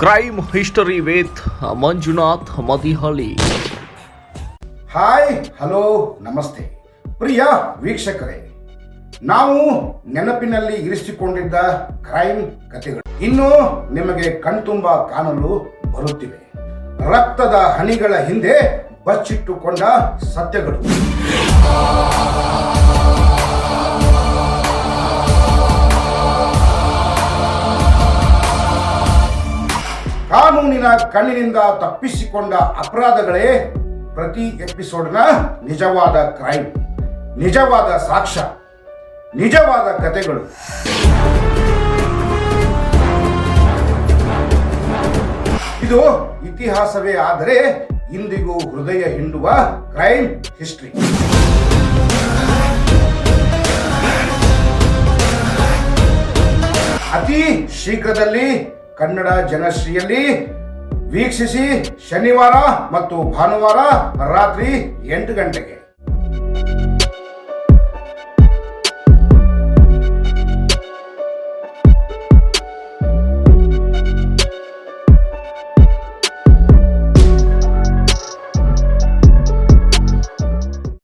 Crime history with Manjunath Madihalli hi hello ನಮಸ್ತೆ ಪ್ರಿಯ ವೀಕ್ಷಕರೇ, ನಾವು ನೆನಪಿನಲ್ಲಿ ಇರಿಸಿಕೊಂಡಿದ್ದ ಕ್ರೈಮ್ ಕಥೆಗಳು. ಇನ್ನು ನಿಮಗೆ ಕಣ್ತುಂಬ ಕಾಣಲು ಬರುತ್ತಿವೆ. ರಕ್ತದ ಹನಿಗಳ ಹಿಂದೆ ಬಚ್ಚಿಟ್ಟುಕೊಂಡ ಸತ್ಯಗಳು. ಕಾನೂನಿನ ಕಣ್ಣಿನಿಂದ ತಪ್ಪಿಸಿಕೊಂಡ ಅಪರಾಧಗಳೇ ಪ್ರತಿ ಎಪಿಸೋಡ್ನ ನಿಜವಾದ ಕ್ರೈಮ್, ನಿಜವಾದ ಸಾಕ್ಷ್ಯ, ನಿಜವಾದ ಕಥೆಗಳು ಇದು ಇತಿಹಾಸವೇ ಆದರೆ ಇಂದಿಗೂ ಹೃದಯ ಹಿಂಡುವ ಕ್ರೈಮ್ ಹಿಸ್ಟ್ರಿ. ಅತಿ ಶೀಘ್ರದಲ್ಲಿ ಕನ್ನಡ ಜನಶ್ರೀಯಲ್ಲಿ ವೀಕ್ಷಿಸಿ ಶನಿವಾರ ಮತ್ತು ಭಾನುವಾರ ರಾತ್ರಿ ಎಂಟು ಗಂಟೆಗೆ.